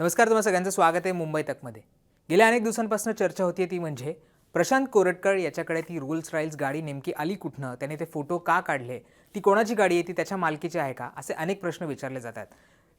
नमस्कार तुम्हा सगळ्यांचं स्वागत आहे मुंबई तकमध्ये. गेल्या अनेक दिवसांपासून चर्चा होती ती म्हणजे प्रशांत कोरटकर याच्याकडे ती रोल्स रॉयल्स गाडी नेमकी आली कुठनं? त्याने ते फोटो का काढले? ती कोणाची गाडी आहे? ती त्याच्या मालकीची आहे का? असे अनेक प्रश्न विचारले जातात.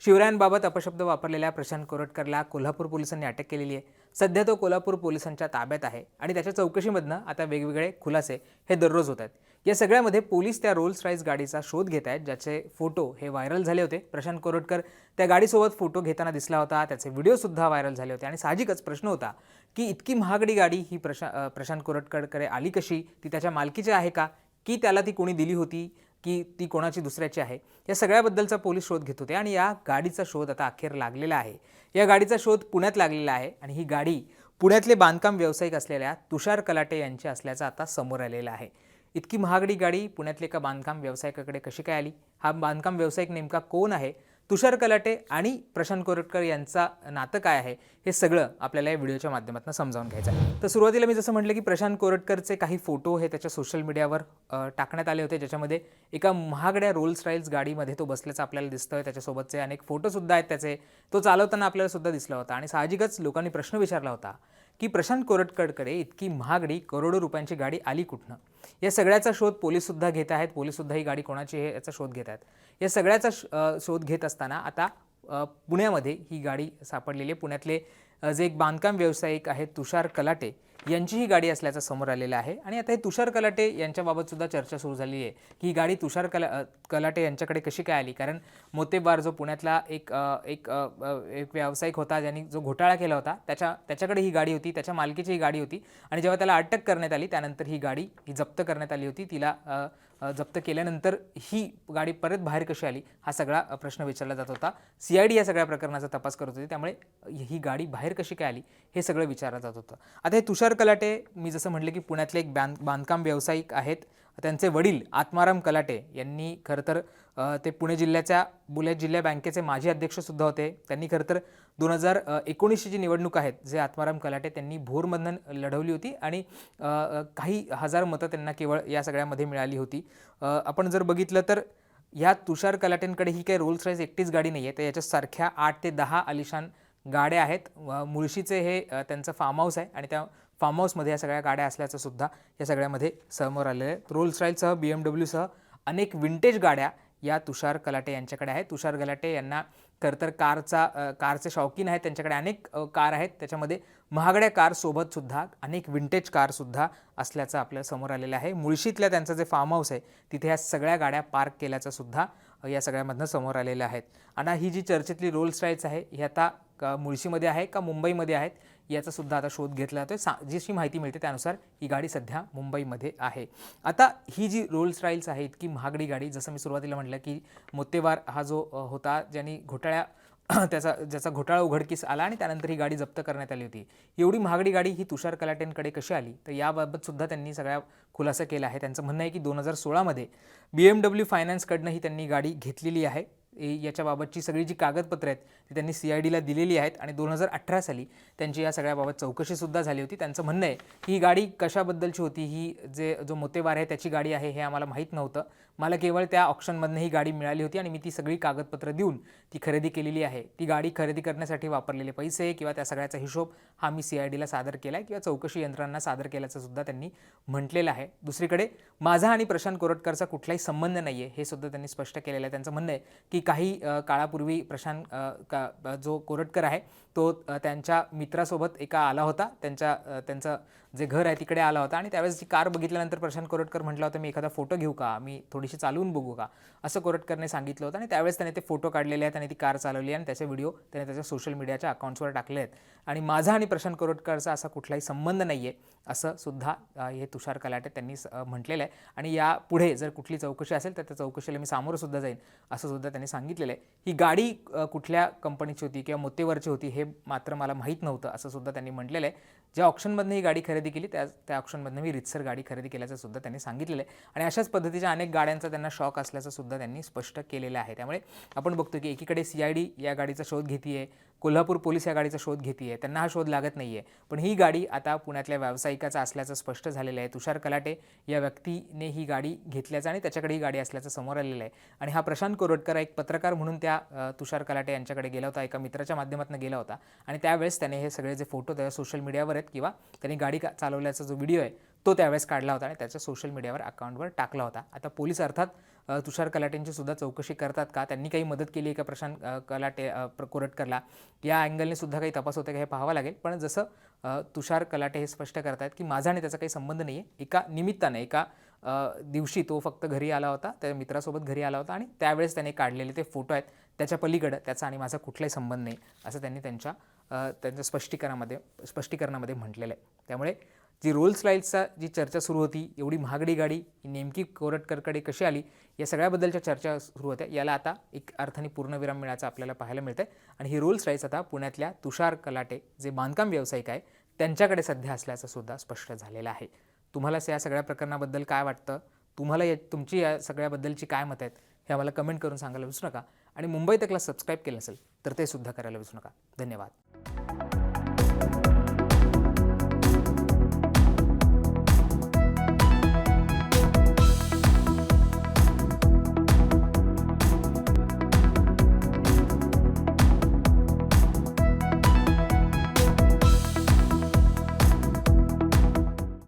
शिवरायांबाबत अपशब्द वापरलेल्या प्रशांत कोरटकरला कोल्हापूर पोलिसांनी अटक केलेली आहे सध्या तो कोल्हापूर पोलिसांच्या ताब्यात आहे आणि त्याच्या चौकशीमधनं आता वेगवेगळे खुलासे हे दररोज होत आहेत या सगळ्यामध्ये पोलीस त्या रोल्स राईस गाडीचा शोध घेत आहेत ज्याचे फोटो हे व्हायरल झाले होते. प्रशांत कोरटकर त्या गाडीसोबत फोटो घेताना दिसला होता त्याचे व्हिडिओसुद्धा व्हायरल झाले होते. आणि साहजिकच प्रश्न होता की इतकी महागडी गाडी ही प्रशा प्रशांत कोरटकरकडे आली कशी? ती त्याच्या मालकीची आहे का? की त्याला ती कोणी दिली होती? की ती कोणाची दुसऱ्याची आहे? या सगळ्याबद्दलचा पोलीस शोध घेत होते आणि या गाडीचा शोध आता अखेर लागलेला आहे. या गाडीचा शोध पुण्यात लागलेला आहे आणि ही गाडी पुण्यातले बांधकाम व्यावसायिक असलेल्या तुषार कलाटे यांची असल्याचं आता समोर आलेलं आहे. इतकी महागडी गाडी पुण्यातल्या एका बांधकाम व्यावसायिकाकडे कशी काय आली? हा बांधकाम व्यावसायिक नेमका कोण आहे? तुषार कलाटे आणि प्रशांत कोरटकर यांचा नातं काय आहे? हे सगळं आपल्याला या व्हिडिओच्या माध्यमातून समजावून घ्यायचं आहे. तर सुरुवातीला मी जसं म्हटलं की प्रशांत कोरटकरचे काही फोटो हे त्याच्या सोशल मीडियावर टाकण्यात आले होते ज्याच्यामध्ये एका महागड्या रोल्स राईल्स गाडीमध्ये तो बसल्याचं आपल्याला दिसतोय. त्याच्यासोबतचे अनेक फोटोसुद्धा आहेत त्याचे. तो चालवताना आपल्याला सुद्धा दिसला होता आणि साहजिकच लोकांनी प्रश्न विचारला होता. की प्रशांत कोरटकडकडे इतकी महागडी करोडो रुपयांची गाडी आली कुठनं? या सगळ्याचा शोध पोलीससुद्धा घेत आहेत. पोलीससुद्धा ही गाडी कोणाची हे याचा शोध घेत आहेत. या सगळ्याचा शोध घेत असताना आता पुण्यामध्ये ही गाडी सापडलेली आहे. पुण्यातले जे एक बांधकाम व्यावसायिक आहेत तुषार कलाटे यांची ही गाडी असल्याचं समोर आलेलं आहे. आणि आता हे तुषार कलाटे यांच्याबाबतसुद्धा चर्चा सुरू झाली आहे. की ही गाडी तुषार कला कलाटे यांच्याकडे कशी काय आली? कारण मोतेबार जो पुण्यातला एक एक एक व्यावसायिक होता ज्यांनी जो घोटाळा केला होता त्याच्या त्याच्याकडे ही गाडी होती त्याच्या मालकीची ही गाडी होती. आणि जेव्हा त्याला अटक करण्यात आली त्यानंतर ही गाडी ही जप्त करण्यात आली होती. तिला जप्त केल्यानंतर ही गाडी परत बाहेर कशी आली हा सगळा प्रश्न विचारला जात होता. सी आय डी या सगळ्या प्रकरणाचा तपास करत होती त्यामुळे ही गाडी बाहेर कशी काय आली हे सगळं विचारलं जात होतं. आता हे तुषार कलाटे मी जसं म्हटलं की पुण्यातले एक बॅन बांधकाम व्यावसायिक आहेत त्यांचे वडील आत्माराम कलाटे यांनी खरं तर ते पुणे जिल्ह्याच्या बुलेट जिल्हा बँकेचे माजी अध्यक्षसुद्धा होते. त्यांनी खरं तर दोन हजार एकोणीसची जी निवडणूक आहेत जे आत्माराम कलाटे त्यांनी भोरमधन लढवली होती आणि काही हजार मतं त्यांना केवळ या सगळ्यामध्ये मिळाली होती. आपण जर बघितलं तर ह्या तुषार कलाटेंकडे ही काही रोल्स राईज एकटीच गाडी नाही आहे तर याच्यासारख्या आठ ते दहा आलिशान गाड्या आहेत. व मुळशीचे हे त्यांचं फार्म हाऊस आहे आणि त्या फार्म हाऊसमध्ये या सगळ्या गाड्या असल्याचं सुद्धा या सगळ्यामध्ये समोर आलेलं आहे. रोल्स रॉयलसह बी एम डब्ल्यूसह अनेक विंटेज गाड्या या तुषार कलाटे यांच्याकडे आहेत. तुषार गलाटे यांना खरं तर कारचा कारचे शौकीन आहेत. त्यांच्याकडे अनेक कार आहेत. त्याच्यामध्ये महागड्या कारसोबतसुद्धा अनेक विंटेज कारसुद्धा असल्याचं आपल्यासमोर आलेलं आहे. मुळशीतल्या त्यांचं जे फार्म हाऊस आहे तिथे ह्या सगळ्या गाड्या पार्क केल्याचं सुद्धा या सगळ्यामधनं समोर आलेलं आहेत आणि ही जी चर्चेतली रोल्स राईल्स आहे ही आता का मुळशीमध्ये आहे का मुंबईमध्ये आहेत याचा सुद्धा आता शोध घेतला जातोय. सा जीशी माहिती मिळते त्यानुसार ही गाडी सध्या मुंबईमध्ये आहे. आता ही जी रोल्स राईल्स आहे इतकी महागडी गाडी जसं मी सुरुवातीला म्हटलं की मोतेवार हा जो होता ज्यांनी घोटाळ्या त्याचा ज्याचा घोटाळा उघडकीस आला आणि त्यानंतर ही गाडी जप्त करण्यात आली होती. एवढी महागडी गाडी ही तुषार कलाटेंकडे कशी आली? तर याबाबतसुद्धा त्यांनी सगळ्या खुलासा केला आहे. त्यांचं म्हणणं आहे की दोन हजार सोळामध्ये बी एम डब्ल्यू फायनान्सकडनं ही त्यांनी गाडी घेतलेली आहे. याच्याबाबतची सगळी जी कागदपत्रं आहेत ती त्यांनी सी आय डीला दिलेली आहेत. आणि दोन हजार अठरा साली त्यांची या सगळ्याबाबत चौकशीसुद्धा झाली होती. त्यांचं म्हणणं आहे की ही गाडी कशाबद्दलची होती? ही जे जो मोतेवार आहे त्याची गाडी आहे हे आम्हाला माहीत नव्हतं. मला केवळ त्या ऑप्शनमधनं ही गाडी मिळाली होती आणि मी ती सगळी कागदपत्रं देऊन ती खरेदी केलेली आहे. ती गाडी खरेदी करण्यासाठी वापरलेले पैसे किंवा त्या सगळ्याचा हिशोब हा मी सी आय डीला सादर केला आहे किंवा चौकशी यंत्रणांना सादर केल्याचं सुद्धा त्यांनी म्हटलेलं आहे. दुसरीकडे माझा आणि प्रशांत कोरटकरचा कुठलाही संबंध नाही आहे हे सुद्धा त्यांनी स्पष्ट केलेलं आहे. त्यांचं म्हणणं आहे की काही काळापूर्वी प्रशांत का जो कोरटकर आहे तो त्यांच्या मित्रासोबत एका आला होता. त्यांच्या त्यांचं जे घर आहे तिकडे आला होता आणि त्यावेळेस ती कार बघितल्यानंतर प्रशांत कोरटकर म्हटलं होतं मी एखादा फोटो घेऊ का? मी थोडीशी चालवून बघू का? असं कोरटकरने सांगितलं होतं आणि त्यावेळेस त्याने ते फोटो काढलेले आहेत आणि ती कार चालवली आणि त्याचे व्हिडिओ त्याने त्याच्या सोशल मीडियाच्या अकाउंट्सवर टाकले आहेत. आणि माझा आणि प्रशांत कोरटकरचा असा कुठलाही संबंध नाही आहे असं सुद्धा हे तुषार कलाटे त्यांनी म्हटलेलं आहे. आणि या पुढे जर कुठली चौकशी असेल तर त्या चौकशीला मी सामोरं सुद्धा जाईन असं सुद्धा त्यांनी सांगितलेलं आहे. ही गाडी कुठल्या कंपनीची होती किंवा मोतेवरची होती हे मात्र मला माहीत नव्हतं असं सुद्धा त्यांनी म्हटलेलं आहे. ज्या ऑप्शनमधनं ही गाडी खरेदी केली त्या त्या ऑप्शनमधनं मी रितसर गाडी खरेदी केल्याचं सुद्धा त्यांनी सांगितलेलं आहे. आणि अशाच पद्धतीच्या अनेक गाड्यांचा त्यांना शॉक असल्याचं सुद्धा त्यांनी स्पष्ट केलेलं आहे. त्यामुळे आपण बघतो की एकीकडे सी आय डी या गाडीचा शोध घेते आहे कोल्हापूर पोलीस या गाडीचा शोध घेते त्यांना हा शोध लागत नाही आहे पण ही गाडी आता पुण्यातल्या व्यावसायिकाचा असल्याचं स्पष्ट झालेलं आहे. तुषार कलाटे या व्यक्तीने ही गाडी घेतल्याचं आणि त्याच्याकडे ही गाडी असल्याचं समोर आलेलं आहे. आणि हा प्रशांत कोरटकर एक पत्रकार म्हणून त्या तुषार कलाटे यांच्याकडे गेला होता. एका मित्राच्या माध्यमातून गेला होता. आणि त्यावेळेस त्याने हे सगळे जे फोटो त्या सोशल मीडियावर आहेत किंवा त्यांनी गाडी का चालवल्याचा जो व्हिडिओ आहे तो त्यावेळेस काढला होता आणि त्याच्या सोशल मीडियावर अकाउंटवर टाकला होता. आता पोलीस अर्थात तुषार कलाटेंची सुद्धा चौकशी करतात का? त्यांनी काही मदत केली आहे का प्रशांत कलाटे प्र- कोरटकरला? या अँगलने सुद्धा काही तपास होते का हे पाहावं लागेल. पण जसं तुषार कलाटे हे स्पष्ट करतायत की माझा आणि त्याचा काही संबंध नाही आहे एका निमित्ताने एका दिवशी तो फक्त घरी आला होता त्या मित्रासोबत घरी आला होता आणि त्यावेळेस त्याने काढलेले ते फोटो आहेत त्याच्या पलीकडं त्याचा आणि माझा कुठलाही संबंध नाही असं त्यांनी त्यांच्या त्यांच्या स्पष्टीकरणामध्ये स्पष्टीकरणामध्ये म्हटलेलं आहे. त्यामुळे जी रोल्स लाईल्सचा जी चर्चा सुरू होती एवढी महागडी गाडी ही नेमकी कोरटकरकडे कशी आली या सगळ्याबद्दलच्या चर्चा सुरू होत्या. याला आता एक अर्थाने पूर्णविराम मिळायचा आपल्याला पाहायला मिळतंय. आणि ही रोल्स राईल्स आता पुण्यातल्या तुषार कलाटे जे बांधकाम व्यावसायिक आहे त्यांच्याकडे सध्या असल्याचं सुद्धा स्पष्ट झालेलं आहे. तुम्हाला या सगळ्या प्रकरणाबद्दल काय वाटतं? तुम्हाला या तुमची या सगळ्याबद्दलची काय मत आहेत? हे आम्हाला कमेंट करून सांगायला विसरू नका. आणि मुंबई तकला सबस्क्राईब केलं असेल तर ते सुद्धा करायला विसरू नका. धन्यवाद.